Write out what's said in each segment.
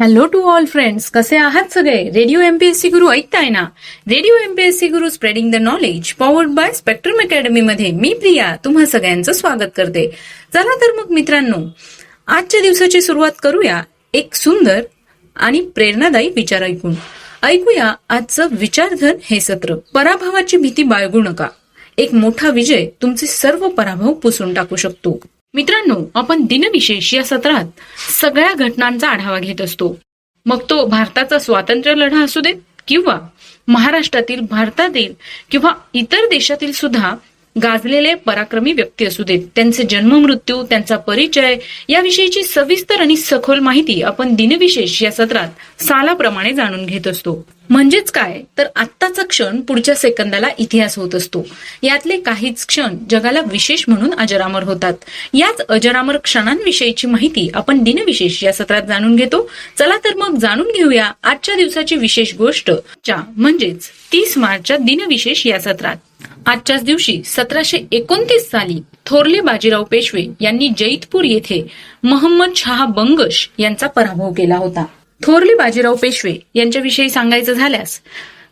Hello to all friends कसे आहात सगळे? रेडिओ एमपीएससी गुरु ऐकताय ना? Radio MPSC Guru spreading the knowledge powered by Spectrum Academy मध्ये मी प्रिया तुम्हा सगळ्यांचं स्वागत करते. चला तर मग मित्रांनो आजच्या दिवसाची सुरुवात करूया एक सुंदर आणि प्रेरणादायी विचार ऐकून. ऐकूया आजचं विचारधन हे सत्र. पराभवाची भीती बाळगू नका. एक मोठा विजय तुमचे सर्व पराभव पुसून टाकू शकतो. मित्रांनो आपण दिनविशेष या सत्रात सगळ्या घटनांचा आढावा घेत असतो. मग तो भारताचा स्वातंत्र्य लढा असू देत किंवा महाराष्ट्रातील भारतातील किंवा इतर देशातील सुद्धा गाजलेले पराक्रमी व्यक्ती असू देत. त्यांचे जन्म मृत्यू त्यांचा परिचय याविषयीची सविस्तर आणि सखोल माहिती आपण दिनविशेष या सत्रात सालाप्रमाणे जाणून घेत असतो. म्हणजेच काय? तर आत्ताचा क्षण पुढच्या सेकंदाला इतिहास होत असतो. यातले काहीच क्षण जगाला विशेष म्हणून अजरामर होतात. याच अजरामर क्षणांविषयीची माहिती आपण दिनविशेष या सत्रात जाणून घेतो. चला तर मग जाणून घेऊया आजच्या दिवसाची विशेष गोष्ट च्या म्हणजेच तीस मार्चच्या दिनविशेष या सत्रात. आजच्याच दिवशी सतराशे एकोणतीस साली थोरले बाजीराव पेशवे यांनी जैतपूर येथे मोहम्मद शहा बंगश यांचा पराभव केला होता. थोरले बाजीराव पेशवे यांच्याविषयी सांगायचं झाल्यास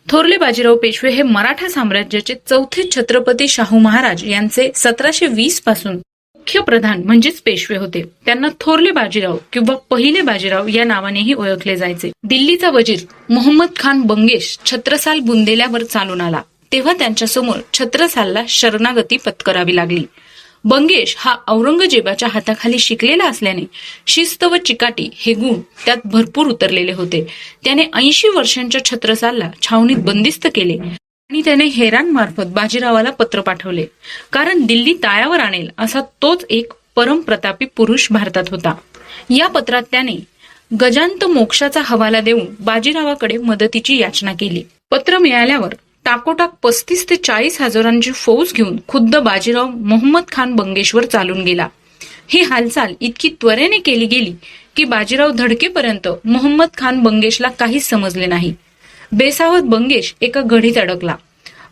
थोरले बाजीराव पेशवे हे मराठा साम्राज्याचे चौथे छत्रपती शाहू महाराज यांचे सतराशे वीसपासून मुख्य प्रधान म्हणजेच पेशवे होते. त्यांना थोरले बाजीराव किंवा पहिले बाजीराव या नावानेही ओळखले जायचे. दिल्लीचा वजीर मोहम्मद खान बंगेश छत्रसाल बुंदेल्यावर चालून आला. तेव्हा त्यांच्यासमोर छत्रसालला शरणागती पत्करावी लागली. बंगेश हा औरंगजेबाच्या हाताखाली शिकलेला असल्याने शिस्त व चिकाटी हे गुण त्यात भरपूर उतरलेले होते. त्याने ऐंशी वर्षांच्या छत्रसालला छावणीत बंदिस्त केले आणि त्याने हेरांमार्फत बाजीरावाला पत्र पाठवले. कारण दिल्ली ताळ्यावर आणेल असा तोच एक परमप्रतापी पुरुष भारतात होता. या पत्रात त्याने गजांत मोक्षाचा हवाला देऊन बाजीरावाकडे मदतीची याचना केली. पत्र मिळाल्यावर टाकोटाक पस्तीस ते चाळीस हजारांची फौज घेऊन खुद्द बाजीराव मोहम्मद खान बंगेश्वर चालून गेला. ही हालचाल इतकी त्वरेने केली गेली की बाजीराव धडकेपर्यंत मोहम्मद खान बंगेशला काहीच समजले नाही. बेसावत बंगेश एका घडीत अडकला.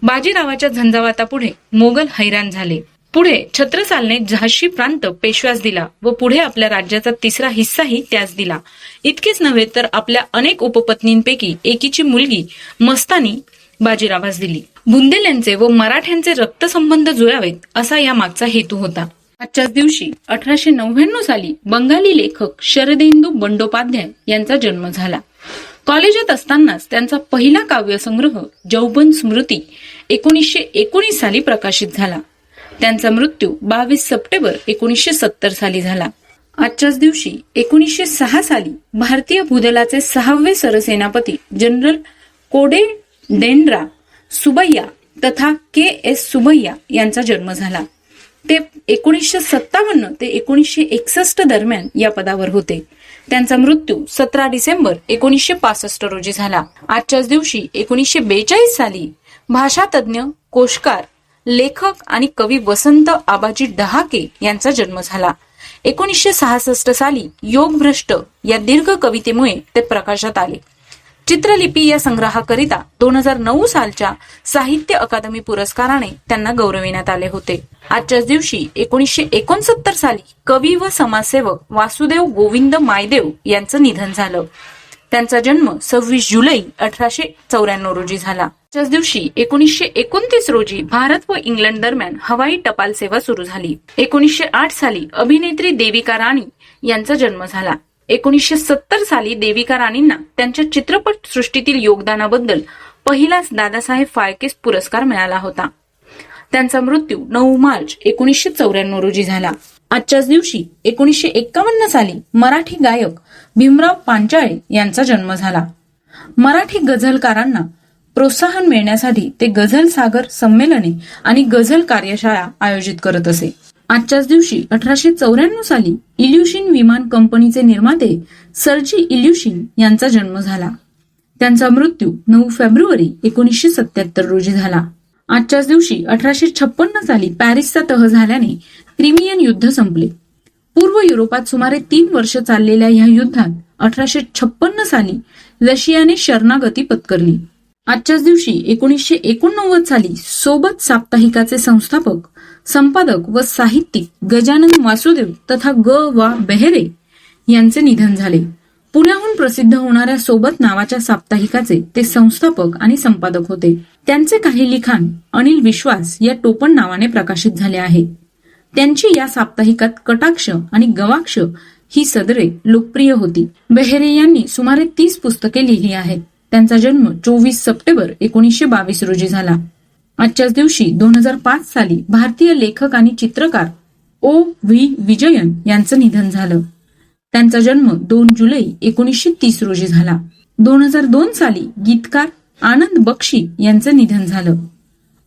बाजीरावाच्या झंझावातापुढे मोगल हैराण झाले. पुढे छत्रसालने झाशी प्रांत पेशव्यास दिला व पुढे आपल्या राज्याचा तिसरा हिस्साही त्यास दिला. इतकेच नव्हे तर आपल्या अनेक उपपत्नींपैकी एकीची मुलगी मस्तानी बाजीरावास दिली बुंदेल्यांचे व मराठ्यांचे रक्तसंबंध जुळावेत असा या मागचा हेतू होता. आजच्याच दिवशी अठराशे नव्याण्णव साली बंगाली लेखक शरदेंदू बंडोपाध्याय यांचा जन्म झाला. कॉलेजात असतानाच त्यांचा पहिला काव्यसंग्रह जौबन स्मृती एकोणीसशे एकोणीस साली प्रकाशित झाला. त्यांचा मृत्यू बावीस सप्टेंबर एकोणीसशे सत्तर साली झाला. आजच्याच दिवशी एकोणीसशे सहा साली भारतीय भूदलाचे सहावे सरसेनापती जनरल कोडे डेंड्रा सुबैया तथा के एस सुबैया यांचा जन्म झाला. ते एकोणीसशे सत्तावन्न ते एकोणीसशे एकसष्ट दरम्यान या पदावर होते. त्यांचा मृत्यू सतरा डिसेंबर एकोणीसशे पासष्ट रोजी झाला. आजच्याच दिवशी एकोणीसशे बेचाळीस साली भाषातज्ञ कोशकार लेखक आणि कवी वसंत आबाजी डहाके यांचा जन्म झाला. एकोणीसशे सहासष्ट साली योगभ्रष्ट या दीर्घ कवितेमुळे ते प्रकाशात आले. चित्रलिपी या संग्रहाकरिता दोन हजार नऊ सालच्या साहित्य अकादमी पुरस्काराने त्यांना गौरविण्यात आले होते. आजच्याच दिवशी एकोणीसशे एकोणसत्तर साली कवी व समाजसेवक वासुदेव गोविंद मायदेव यांचं निधन झालं. त्यांचा जन्म सव्वीस जुलै अठराशे चौऱ्याण्णव रोजी झाला. त्याच दिवशी एकोणीसशे एकोणतीस रोजी भारत व इंग्लंड दरम्यान हवाई टपाल सेवा सुरू झाली. एकोणीसशे आठ साली अभिनेत्री देविका राणी यांचा जन्म झाला. एकोणीसशे सत्तर साली देविका राणींना त्यांच्या चित्रपट सृष्टीतील योगदानाबद्दल पहिलाच दादासाहेब फाळके पुरस्कार मिळाला होता. त्यांचा मृत्यू नऊ मार्च एकोणीसशे चौऱ्याण्णव रोजी झाला. आजच्याच दिवशी एकोणीसशे एक्कावन्न साली मराठी गायक भीमराव पांचाळे यांचा जन्म झाला. मराठी गझलकारांना प्रोत्साहन मिळण्यासाठी ते गझल सागर संमेलने आणि गझल कार्यशाळा आयोजित करत असे. आजच्याच दिवशी अठराशे चौऱ्याण्णव साली इल्युशिन विमान कंपनीचे निर्माते सर्जी इल्युशिन यांचा जन्म झाला. त्यांचा मृत्यू नऊ फेब्रुवारी एकोणीसशे सत्याहत्तर रोजी झाला. आजच्याच दिवशी अठराशे छप्पन्न साली पॅरिसचा तह झाल्याने क्रिमियन युद्ध संपले. पूर्व युरोपात सुमारे तीन वर्ष चाललेल्या या युद्धात अठराशे छप्पन्न साली रशियाने शरणागती पत्करली. आजच्याच दिवशी एकोणीसशे एकोणनव्वद साली सोबत साप्ताहिकाचे संस्थापक संपादक व साहित्यिक गजानन वासुदेव तथा ग वा बेहरे यांचे निधन झाले. पुण्याहून प्रसिद्ध होणाऱ्या सोबत नावाच्या साप्ताहिकाचे ते संस्थापक आणि संपादक होते. त्यांचे काही लिखाण अनिल विश्वास या टोपण नावाने प्रकाशित झाले आहे. त्यांची या साप्ताहिकात कटाक्ष आणि गवाक्ष ही सदरे लोकप्रिय होती. बेहरे यांनी सुमारे तीस पुस्तके लिहिली आहेत. त्यांचा जन्म चोवीस सप्टेंबर एकोणीसशे बावीस रोजी झाला. आजच्याच दिवशी दोन हजार पाच साली भारतीय लेखक आणि चित्रकार ओ व्ही विजयन यांचं निधन झालं. त्यांचा जन्म दोन जुलै एकोणीसशे तीस रोजी झाला. दोन हजार दोन साली गीतकार आनंद बक्षी यांचं निधन झालं.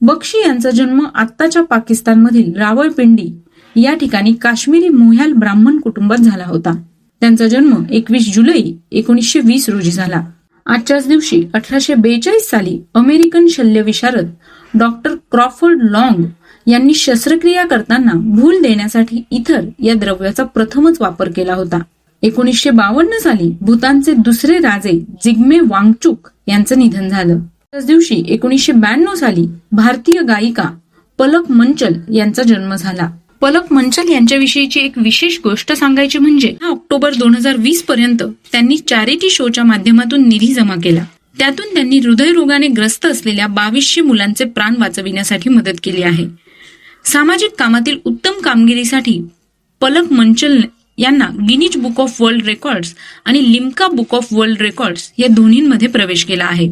बक्षी यांचा जन्म आत्ताच्या पाकिस्तानमधील रावळपिंडी या ठिकाणी काश्मीरी मोह्याल ब्राह्मण कुटुंबात झाला होता. त्यांचा जन्म एकवीस जुलै एकोणीसशे वीस रोजी झाला. आजच्याच दिवशी अठराशे बेचाळीस साली अमेरिकन शल्यविशारद डॉक्टर क्रॉफर्ड लॉंग यांनी शस्त्रक्रिया करताना भूल देण्यासाठी इथर या द्रव्याचा प्रथमच वापर केला होता. एकोणीसशे बावन्न साली भूतानचे दुसरे राजे जिग्मे वांगचुक यांचं निधन झालं. त्याच दिवशी एकोणीसशे ब्याण्णव साली भारतीय गायिका पलक मंचल यांचा जन्म झाला. पलक मंचल यांच्याविषयीची एक विशेष गोष्ट सांगायची म्हणजे ऑक्टोबर दोन हजार वीस पर्यंत त्यांनी चॅरिटी शोच्या माध्यमातून निधी जमा केला. त्यातून त्यांनी हृदयरोगाने ग्रस्त असलेल्या बावीसशे मुलांचे प्राण वाचविण्यासाठी मदत केली आहे. सामाजिक कामातील उत्तम कामगिरीसाठी पलक मंचल यांना Guinness book of world records आणि Limca book of world records या दोन्हींमध्ये प्रवेश केला आहे.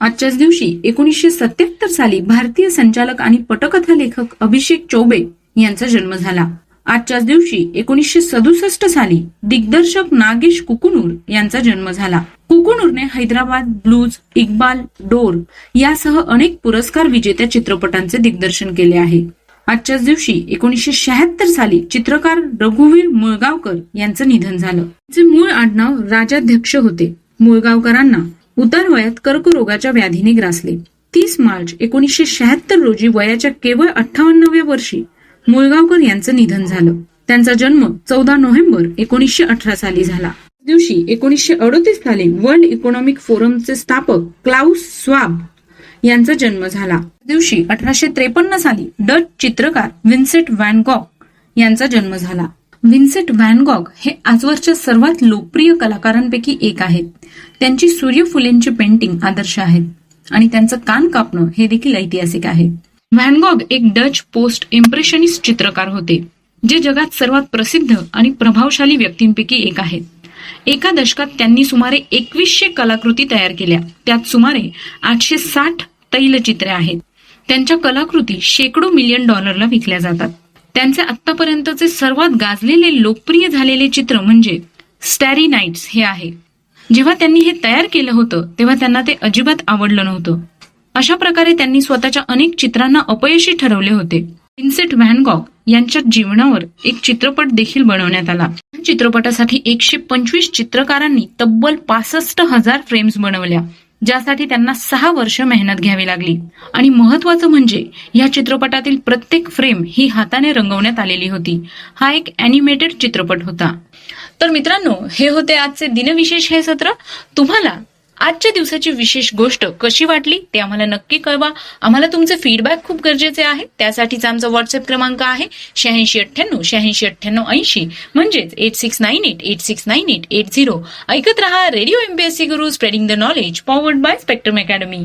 आजच्याच दिवशी एकोणीसशे सत्याहत्तर साली भारतीय संचालक आणि पटकथा लेखक अभिषेक चौबे यांचा जन्म झाला. आजच्याच दिवशी एकोणीसशे सदुसष्ट साली दिग्दर्शक नागेश कुकुनूर यांचा जन्म झाला. कुकुनूरने हैदराबाद ब्लूज इक्बाल डोर यासह अनेक पुरस्कार विजेत्या चित्रपटांचे दिग्दर्शन केले आहे. आजच्याच दिवशी एकोणीसशे शहात्तर साली चित्रकार रघुवीर मुळगावकर यांचं निधन झालं. मूळ आडनाव राजाध्यक्ष होते. मुळगावकरांना उतार वयात कर्करोगाच्या व्याधीने ग्रासले. तीस मार्च एकोणीसशे शहात्तर रोजी वयाच्या केवळ अठ्ठावन्नव्या वर्षी मुळगावकर यांचं निधन झालं. त्यांचा जन्म चौदा नोव्हेंबर एकोणीसशे अठरा साली झाला. दिवशी एकोणीसशे अडोतीस साली वर्ल्ड इकॉनॉमिक फोरमचे स्थापक क्लाउस स्वाब यांचा जन्म झाला. दिवशी अठराशे त्रेपन्न साली डच चित्रकार विन्सेट व्हॅनगॉग यांचा जन्म झाला. विन्सेट व्हॅनगॉग हे आजवरच्या सर्वात लोकप्रिय कलाकारांपैकी एक आहेत. त्यांची सूर्यफुलेंची पेंटिंग आदर्श आहेत. आणि त्यांचं कान कापणं हे देखील ऐतिहासिक आहे. व्हॅनगॉग एक डच पोस्ट इम्प्रेशनिस्ट चित्रकार होते जे जगात सर्वात प्रसिद्ध आणि प्रभावशाली व्यक्तींपैकी एक आहेत एका दशकात त्यांनी सुमारे एकवीसशे कलाकृती तयार केल्या. त्यात सुमारे आठशे साठ तैलचित्रे आहेत. त्यांच्या कलाकृती शेकडो मिलियन डॉलरला विकल्या जातात. त्यांचे आतापर्यंतचे सर्वात गाजलेले लोकप्रिय झालेले चित्र म्हणजे स्टॅरी नाईट्स हे आहे. जेव्हा त्यांनी हे तयार केलं होतं तेव्हा त्यांना ते अजिबात आवडलं नव्हतं. अशा प्रकारे त्यांनी स्वतःच्या अनेक चित्रांना अपयशी ठरवले होते. विन्सेट व्हॅनगॉक यांच्या जीवनावर एक चित्रपट देखील बनवण्यात आला. या चित्रपटासाठी एकशे पंचवीस चित्रकारांनी तब्बल पासष्ट हजार फ्रेम्स बनवल्या ज्यासाठी त्यांना सहा वर्ष मेहनत घ्यावी लागली. आणि महत्वाचं म्हणजे या चित्रपटातील प्रत्येक फ्रेम ही हाताने रंगवण्यात आलेली होती. हा एक अॅनिमेटेड चित्रपट होता. तर मित्रांनो हे होते आजचे दिनविशेष हे सत्र. तुम्हाला आजच्या दिवसाची विशेष गोष्ट कशी वाटली ते आम्हाला नक्की कळवा. आम्हाला तुमचे फीडबॅक खूप गरजेचे आहे. त्यासाठीचा आमचा व्हॉट्सअप क्रमांक आहे शहाऐंशी अठ्ठ्याण्णव शहाऐंशी अठ्ठ्याण्णव ऐंशी. म्हणजेच eight six nine eight eight six nine eight eight zero ऐकत रहा radio MPSC Guru spreading the knowledge powered by Spectrum Academy